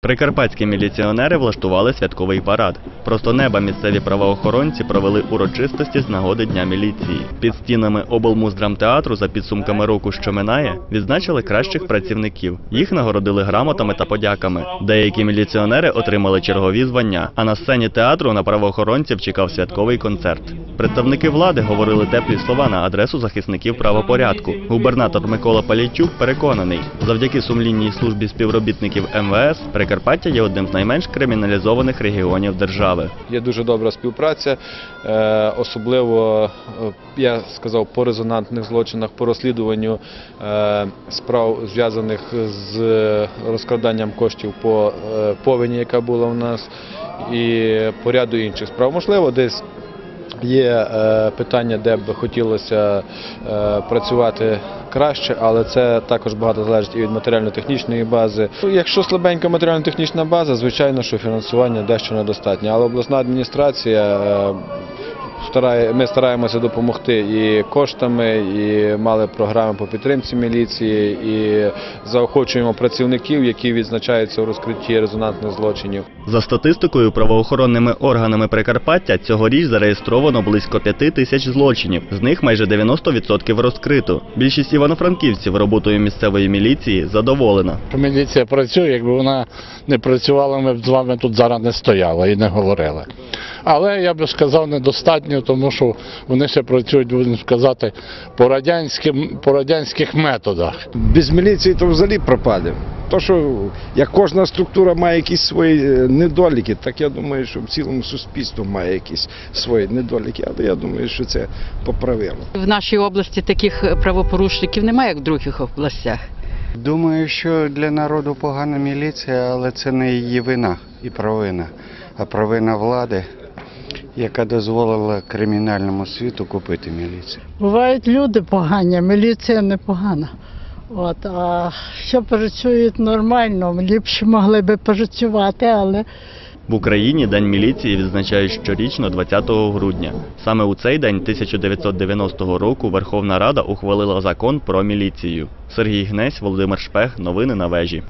Прикарпатські міліціонери влаштували святковий парад. Просто неба місцеві правоохоронці провели урочистості з нагоди Дня міліції. Під стінами облмуздрамтеатру за підсумками року, що минає, відзначили кращих працівників. Їх нагородили грамотами та подяками. Деякі міліціонери отримали чергові звання. А на сцені театру на правоохоронців чекав святковий концерт. Представники влади говорили теплі слова на адресу захисників правопорядку. Губернатор Микола Палійчук переконаний, завдяки сумлінній службі співробітників МВС Прикарпаття є одним з найменш криміналізованих регіонів держави. Є дуже добра співпраця, е, особливо е, я сказав по резонантних злочинах, по розслідуванню е, справ зв'язаних з розкраданням коштів по повені, яка була у нас, і по ряду інших справ. Можливо, десь. Є е, питання, де б хотілося е, працювати краще, але це також багато залежить і від матеріально-технічної бази. Ну, Якщо слабенька матеріально-технічна база, звичайно, що фінансування дещо недостатньо. Але обласна адміністрація е, ми стараємося допомогти і коштами, і мали програми по підтримці міліції, і заохочуємо працівників, які відзначаються у розкритті резонансних злочинів. За статистикою правоохоронними органами Прикарпаття цьогоріч зареєстровано близько п'яти тисяч злочинів. З них майже 90% розкрито. Більшість івано-франківців роботою місцевої міліції задоволена. Міліція працює, якби вона не працювала, ми б з вами тут зараз не стояли і не говорили. Але я би сказав, недостатньо, тому що вони ще працюють, будемо сказати, по радянським по радянських методах. без міліції то взагалі пропаде. То, що як кожна структура має якісь свої е, недоліки, так я думаю, що в цілому суспільство має якісь свої недоліки, але я думаю, що це поправимо. В нашій області таких правопорушників немає, як в других областях. Думаю, що для народу погана міліція, але це не її вина і провина, а провина влади, яка дозволила кримінальному світу купити міліцію. Бувають люди погані, а міліція не погана. От, а що працюють нормально, ліпше могли би працювати, але В Україні День міліції відзначають щорічно 20 грудня. Саме у цей день 1990 року Верховна Рада ухвалила закон про міліцію. Сергій Гнесь, Володимир Шпех. Новини на вежі.